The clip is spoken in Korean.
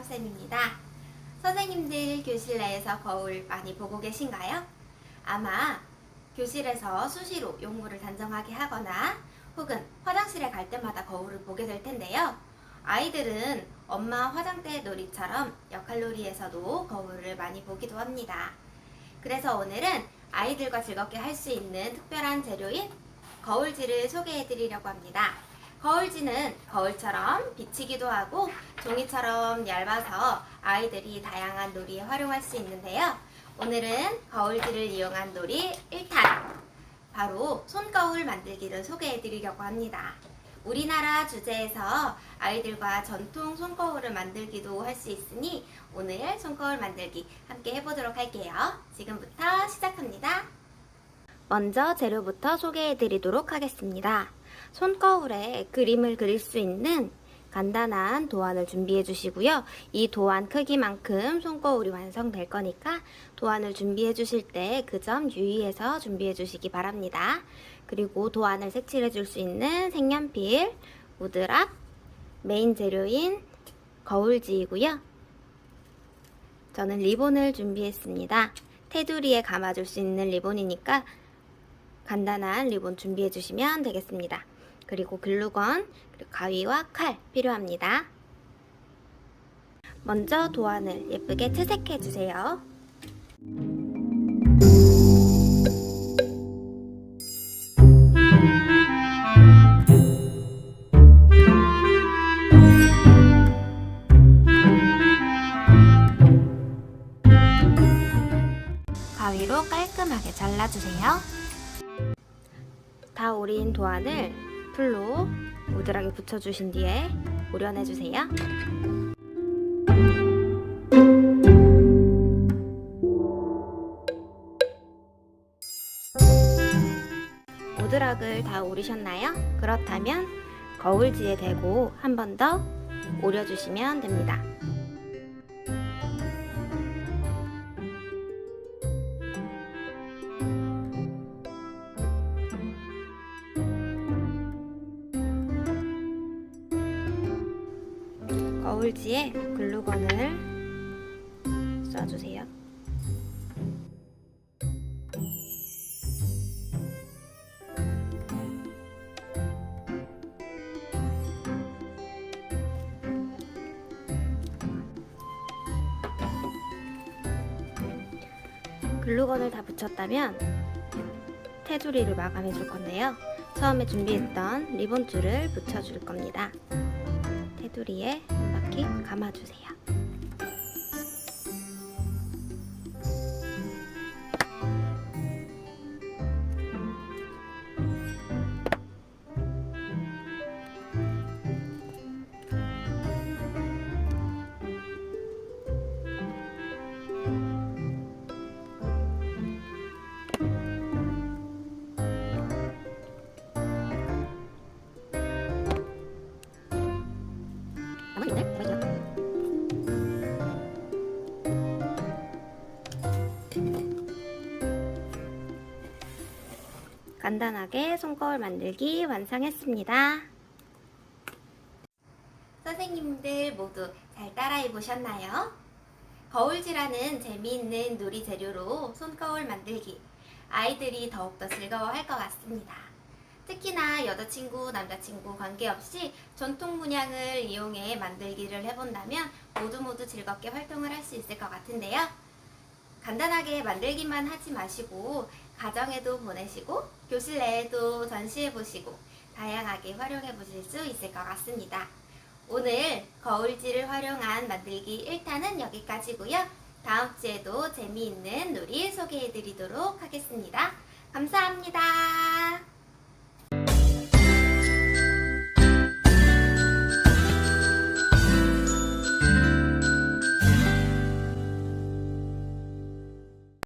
혜정쌤입니다. 선생님들 교실 내에서 거울 많이 보고 계신가요? 아마 교실에서 수시로 용물을 단정하게 하거나 혹은 화장실에 갈 때마다 거울을 보게 될 텐데요. 아이들은 엄마 화장대 놀이처럼 역할놀이에서도 거울을 많이 보기도 합니다. 그래서 오늘은 아이들과 즐겁게 할 수 있는 특별한 재료인 거울지를 소개해 드리려고 합니다. 거울지는 거울처럼 비치기도 하고 종이처럼 얇아서 아이들이 다양한 놀이에 활용할 수 있는데요. 오늘은 거울지를 이용한 놀이 1탄 바로 손거울 만들기를 소개해 드리려고 합니다. 우리나라 주제에서 아이들과 전통 손거울을 만들기도 할 수 있으니 오늘 손거울 만들기 함께 해보도록 할게요. 지금부터 시작합니다. 먼저 재료부터 소개해 드리도록 하겠습니다. 손거울에 그림을 그릴 수 있는 간단한 도안을 준비해 주시고요. 이 도안 크기만큼 손거울이 완성될 거니까 도안을 준비해 주실 때 그 점 유의해서 준비해 주시기 바랍니다. 그리고 도안을 색칠해 줄 수 있는 색연필, 우드락, 메인 재료인 거울지이고요. 저는 리본을 준비했습니다. 테두리에 감아줄 수 있는 리본이니까 간단한 리본 준비해 주시면 되겠습니다. 그리고 글루건, 그리고 가위와 칼 필요합니다. 먼저 도안을 예쁘게 채색해 주세요. 가위로 깔끔하게 잘라주세요. 다 오린 도안을 풀로 우드하게 붙여주신 뒤에 오려내주세요. 오드락을 다 오리셨나요? 그렇다면 거울지에 대고 한 번 더 오려주시면 됩니다. 거울지에 글루건을 쏴주세요. 글루건을 다 붙였다면 테두리를 마감해 줄 건데요. 처음에 준비했던 리본줄을 붙여줄 겁니다. 테두리에 한 바퀴 감아주세요. 간단하게 손거울 만들기 완성했습니다. 선생님들 모두 잘 따라해 보셨나요? 거울지라는 재미있는 놀이 재료로 손거울 만들기 아이들이 더욱더 즐거워할 것 같습니다. 특히나 여자친구, 남자친구 관계없이 전통 문양을 이용해 만들기를 해본다면 모두 모두 즐겁게 활동을 할 수 있을 것 같은데요. 간단하게 만들기만 하지 마시고 가정에도 보내시고 교실 내에도 전시해 보시고 다양하게 활용해 보실 수 있을 것 같습니다. 오늘 거울지를 활용한 만들기 1탄은 여기까지고요. 다음 주에도 재미있는 놀이 소개해 드리도록 하겠습니다. 감사합니다.